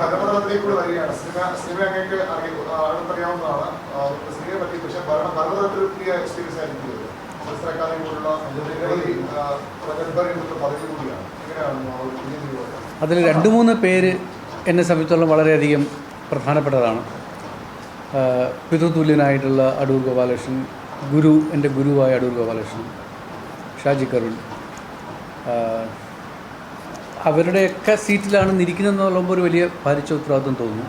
ഭരണപഠനത്തിലേക്ക് കൂടി വരികയാണ്. Cinema cinema അങ്ങേക്ക് അറിയ അടുത്തറിയാവുന്നതാണ് സിനിമയെ പറ്റി പക്ഷേ ഭരണ ഭരണതലത്തിൽ പുതിയ എക്സ്പീരിയൻസ് ആയിരിക്കും ഇത്. അക്കാദമി പോലുള്ള നിരവധി പദവി കൂടിയാണ്. എങ്ങനെയാണ് അതിൽ രണ്ട് മൂന്ന് പേര് എന്നെ സംബന്ധിച്ചോളം വളരെയധികം പ്രധാനപ്പെട്ടതാണ്. പിതൃതുല്യനായിട്ടുള്ള അടൂർ ഗോപാലകൃഷ്ണൻ ഗുരു എന്റെ ഗുരുവായ അടൂർ ഗോപാലകൃഷ്ണൻ ഷാജി കരുൺ അവരുടെയൊക്കെ സീറ്റിലാണ് നിൽക്കുന്നതെന്ന് പറയുമ്പോൾ ഒരു വലിയ ഭാരിച്ച ഉത്തരവാദിത്വം തോന്നുന്നു.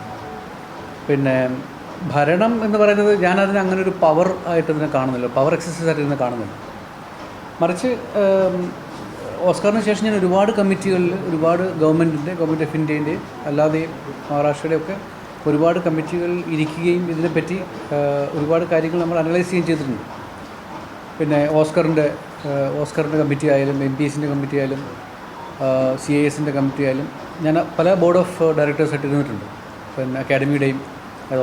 പിന്നെ ഭരണം എന്ന് പറയുന്നത് ഞാനതിന് അങ്ങനെ ഒരു പവർ ആയിട്ട് ഇതിനെ കാണുന്നില്ല. പവർ എക്സസൈസ് ആയിട്ട് ഇതിനെ കാണുന്നില്ല. മറിച്ച് ഓസ്കാറിന് ശേഷം ഞാൻ ഒരുപാട് കമ്മിറ്റികളിൽ ഒരുപാട് ഗവൺമെന്റിന്റെ ഗവൺമെന്റ് ഓഫ് ഇന്ത്യന്റെ അല്ലാതെയും മഹാരാഷ്ട്രയുടെ ഒക്കെ ഒരുപാട് കമ്മിറ്റികളിൽ ഇരിക്കുകയും ഇതിനെപ്പറ്റി ഒരുപാട് കാര്യങ്ങൾ നമ്മൾ അനലൈസ് ചെയ്യുകയും ചെയ്തിട്ടുണ്ട്. പിന്നെ ഓസ്കറിന്റെ ഓസ്കറിന്റെ കമ്മിറ്റി ആയാലും എം പി എസിന്റെ കമ്മിറ്റി ആയാലും സി ഐ എസിന്റെ കമ്മിറ്റി ആയാലും ഞാൻ പല ബോർഡ് ഓഫ് ഡയറക്ടേഴ്സായിട്ട് ഇരുന്നിട്ടുണ്ട്. പിന്നെ അക്കാഡമിയുടെയും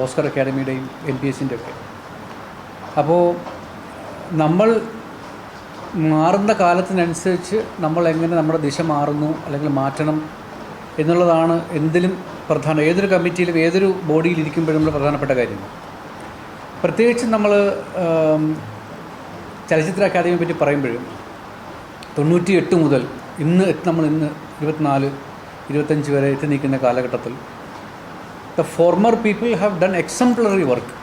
ഓസ്കർ അക്കാഡമിയുടെയും എം പി എസിന്റെ ഒക്കെ. അപ്പോൾ നമ്മൾ മാറുന്ന കാലത്തിനനുസരിച്ച് നമ്മൾ എങ്ങനെ നമ്മുടെ ദിശ മാറുന്നു അല്ലെങ്കിൽ മാറ്റണം എന്നുള്ളതാണ് എന്തിലും പ്രധാന. ഏതൊരു കമ്മിറ്റിയിലും ഏതൊരു ബോഡിയിൽ ഇരിക്കുമ്പോഴും നമ്മൾ പ്രധാനപ്പെട്ട കാര്യങ്ങൾ പ്രത്യേകിച്ച് നമ്മൾ ചലച്ചിത്ര അക്കാദമിയെ പറ്റി പറയുമ്പോഴും തൊണ്ണൂറ്റി എട്ട് മുതൽ ഇന്ന് നമ്മൾ ഇന്ന് ഇരുപത്തിനാല് ഇരുപത്തഞ്ച് വരെ എത്തി നിൽക്കുന്ന കാലഘട്ടത്തിൽ the former people have done exemplary work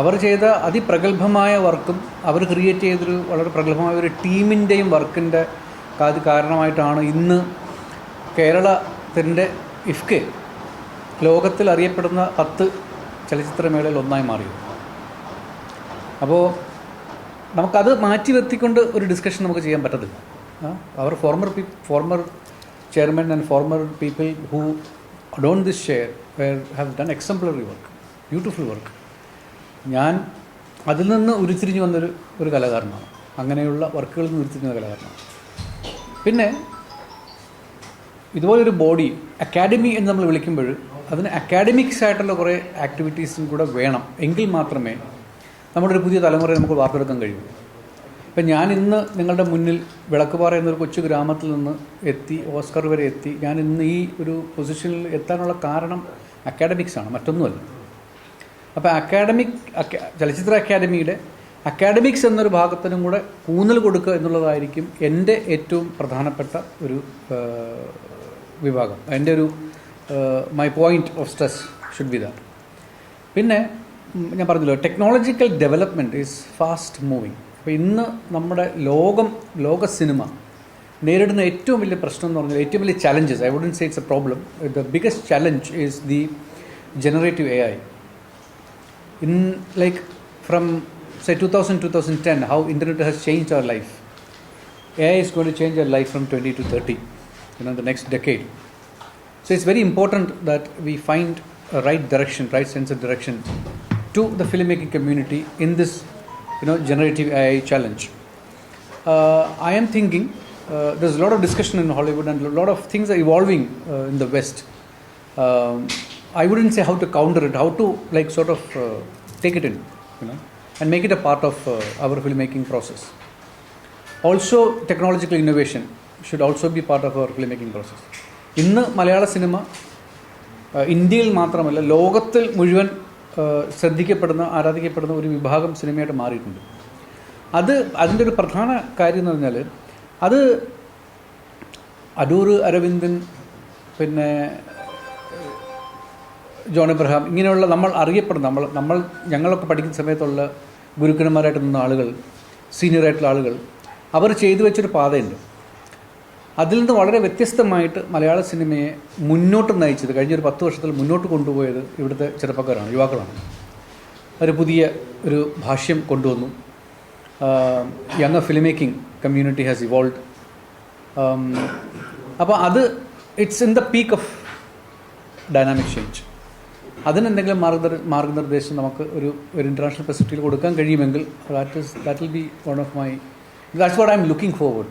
അവർ ചെയ്ത അതിപ്രഗത്ഭമായ വർക്കും അവർ ക്രിയേറ്റ് ചെയ്തൊരു വളരെ പ്രഗത്ഭമായ ഒരു ടീമിന്റെയും വർക്കിന്റെ കാരണമായിട്ടാണ് ഇന്ന് കേരളത്തിന്റെ ഇഫ്കെ ലോകത്തിൽ അറിയപ്പെടുന്ന പത്ത് ചലച്ചിത്രമേളയിൽ ഒന്നായി മാറിയത്. അപ്പോൾ നമുക്കത് മാറ്റി നിർത്തിക്കൊണ്ട് ഒരു ഡിസ്കഷൻ നമുക്ക് ചെയ്യാൻ പറ്റത്തില്ല. അവർ former pee former chairman and former people who done this share where have done exemplary work beautiful work ഞാൻ അതിൽ നിന്ന് ഉരുത്തിരിഞ്ഞു വന്നൊരു ഒരു കലാകാരനാണ്. അങ്ങനെയുള്ള വർക്കുകളിൽ നിന്ന് ഉരുത്തിരിഞ്ഞ കലാകാരനാണ്. പിന്നെ ഇതുപോലൊരു ബോഡി അക്കാഡമി എന്ന് നമ്മൾ വിളിക്കുമ്പോൾ അതിന് അക്കാഡമിക്സ് ആയിട്ടുള്ള കുറേ ആക്ടിവിറ്റീസും കൂടെ വേണം. എങ്കിൽ മാത്രമേ നമ്മുടെ ഒരു പുതിയ തലമുറയെ നമുക്ക് വാർത്തെടുക്കാൻ കഴിയൂ. ഇപ്പം ഞാൻ ഇന്ന് നിങ്ങളുടെ മുന്നിൽ വിളക്കുപാറ എന്നൊരു കൊച്ചു ഗ്രാമത്തിൽ നിന്ന് എത്തി ഓസ്കർ വരെ എത്തി. ഞാൻ ഇന്ന് ഈ ഒരു പൊസിഷനിൽ എത്താനുള്ള കാരണം അക്കാഡമിക്സ് ആണ് മറ്റൊന്നുമല്ല. അപ്പോൾ അക്കാഡമിക് ചലച്ചിത്ര അക്കാദമിയുടെ അക്കാഡമിക്സ് എന്നൊരു ഭാഗത്തിനും കൂടെ ഊന്നൽ കൊടുക്കുക എന്നുള്ളതായിരിക്കും എന്റെ ഏറ്റവും പ്രധാനപ്പെട്ട ഒരു വിഭാഗം. എന്റെ ഒരു my point of stress should be that പിന്നെ ഞാൻ പറഞ്ഞല്ലോ technological development is fast moving അപ്പോൾ ഇന്ന് നമ്മുടെ ലോകം ലോക സിനിമ നേരിടുന്ന ഏറ്റവും വലിയ പ്രശ്നം എന്ന് പറഞ്ഞാൽ ഏറ്റവും വലിയ challenges I wouldn't say it's a problem the biggest challenge is the generative A I in like from say 2000 2010 how internet has changed our life ai is going to change our life from 20 to 30 you know the next decade so it's very important that we find a right direction right sense of direction to the filmmaking community in this you know generative ai challenge uh, i am thinking uh, there's a lot of discussion in hollywood and a lot of things are evolving uh, in the west um, I wouldn't say how to counter it, how to like sort of uh, take it in, you know, and make it a part of uh, our filmmaking process. Also, technological innovation should also be part of our filmmaking process. ഇന്ന് മലയാള cinema ഇന്ത്യയിൽ മാത്രമല്ല ലോകത്തിൽ മുഴുവൻ ശ്രദ്ധിക്കപ്പെടുന്ന ആരാധിക്കപ്പെടുന്ന ഒരു വിഭാഗം സിനിമയായിട്ട് മാറിയിട്ടുണ്ട്. അത് അതിന്റെ ഒരു പ്രധാന കാര്യം എന്ന് പറഞ്ഞാൽ അത് അടൂർ അരവിന്ദൻ പിന്നെ ജോൺ എബ്രഹാം ഇങ്ങനെയുള്ള നമ്മൾ അറിയപ്പെടുന്ന നമ്മൾ നമ്മൾ ഞങ്ങളൊക്കെ പഠിക്കുന്ന സമയത്തുള്ള ഗുരുക്കന്മാരായിട്ട് നിന്ന ആളുകൾ സീനിയറായിട്ടുള്ള ആളുകൾ അവർ ചെയ്തു വെച്ചൊരു പാതയുണ്ട്. അതിൽ നിന്ന് വളരെ വ്യത്യസ്തമായിട്ട് മലയാള സിനിമയെ മുന്നോട്ട് നയിച്ചത് കഴിഞ്ഞൊരു പത്ത് വർഷത്തിൽ മുന്നോട്ട് കൊണ്ടുപോയത് ഇവിടുത്തെ ചെറുപ്പക്കാരാണ് യുവാക്കളാണ്. ഒരു പുതിയ ഒരു ഭാഷ്യം കൊണ്ടുവന്നു. Young film making community has evolve അപ്പോൾ അത് it's in the peak of dynamic change അതിനെന്തെങ്കിലും മാർഗ മാർഗനിർദ്ദേശം നമുക്ക് ഒരു ഒരു ഇന്റർനാഷണൽ ഫെസിലിറ്റിയിൽ കൊടുക്കാൻ കഴിയുമെങ്കിൽ that is that will be one of my that's what I'm looking forward